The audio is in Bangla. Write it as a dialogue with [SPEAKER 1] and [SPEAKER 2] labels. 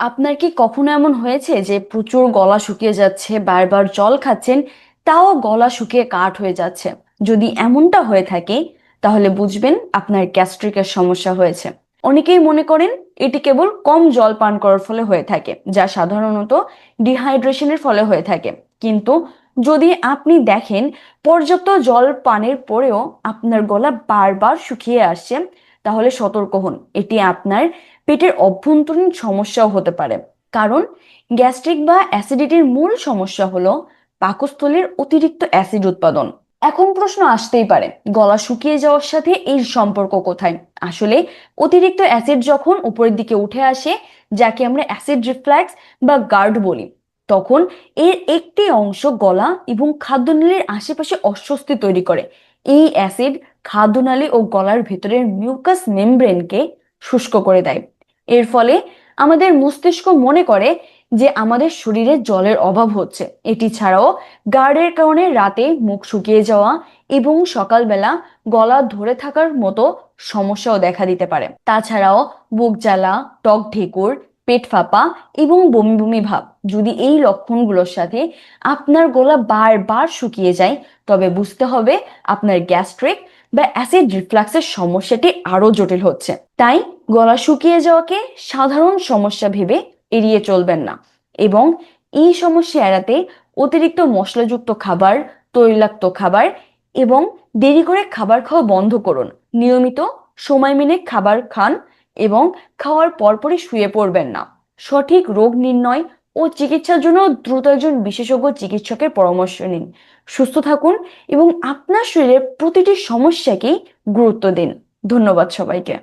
[SPEAKER 1] আপনার কি কখনো এমন হয়েছে যে প্রচুর গলা শুকিয়ে যাচ্ছে, বারবার জল খাচ্ছেন, তাও গলা শুকিয়ে কাঠ হয়ে যাচ্ছে? যদি এমনটা হয়ে থাকে, তাহলে বুঝবেন আপনার গ্যাস্ট্রিকের সমস্যা হয়েছে। অনেকেই মনে করেন এটি কেবল কম জল পান করার ফলে হয়ে থাকে, যা সাধারণত ডিহাইড্রেশনের ফলে হয়ে থাকে। কিন্তু যদি আপনি দেখেন, পর্যাপ্ত জল পানের পরেও আপনার গলা বারবার শুকিয়ে আসছে তাহলে সতর্ক হন। এটি আপনার পেটের অভ্যন্তরীণ সমস্যাও হতে পারে। কারণ গ্যাস্ট্রিক বা অ্যাসিডিটির মূল সমস্যা হলো পাকস্থলীর অতিরিক্ত অ্যাসিড উৎপাদন। এখন প্রশ্ন আসতেই পারে, গলা শুকিয়ে যাওয়ার সাথে এর সম্পর্ক কোথায়? আসলে অতিরিক্ত অ্যাসিড যখন উপরের দিকে উঠে আসে, যাকে আমরা অ্যাসিড রিফ্ল্যাক্স বা গার্ড বলি, তখন এর একটি অংশ গলা এবং খাদ্যনালীর আশেপাশে অস্বস্তি তৈরি করে। এই অ্যাসিড খাদ্যনালী ও গলার ভেতরের মিউকাস মেমব্রেনকে শুষ্ক করে দেয়। এর ফলে আমাদের মস্তিষ্ক মনে করে যে আমাদের শরীরে জলের অভাব হচ্ছে। এটি ছাড়াও গার্ডের কারণে রাতে মুখ শুকিয়ে যাওয়া এবং সকালবেলা গলা ধরে থাকার মতো সমস্যাও দেখা দিতে পারে। তাছাড়াও বুক জ্বালা টক ঢেকুর পেট ফাঁপা এবং বমি বমি ভাব। যদি এই লক্ষণগুলোর সাথে আপনার গলা বারবার শুকিয়ে যায়, তবে বুঝতে হবে আপনার গ্যাস্ট্রিক বা অ্যাসিড রিফ্লাক্সের সমস্যাটি আরও জটিল হচ্ছে। তাই গলা শুকিয়ে যাওয়াকে সাধারণ সমস্যা ভেবে এড়িয়ে চলবেন না এবং এই সমস্যা এড়াতে অতিরিক্ত মশলাযুক্ত খাবার, তৈলাক্ত খাবার এবং দেরি করে খাবার খাওয়া বন্ধ করুন। নিয়মিত সময় মেনে খাবার খান এবং খাওয়ার পরপরই শুয়ে পড়বেন না। সঠিক রোগ নির্ণয় ও চিকিৎসার জন্য দ্রুত একজন বিশেষজ্ঞ চিকিৎসকের পরামর্শ নিন। সুস্থ থাকুন এবং আপনার শরীরের প্রতিটি সমস্যাকেই গুরুত্ব দিন। ধন্যবাদ সবাইকে।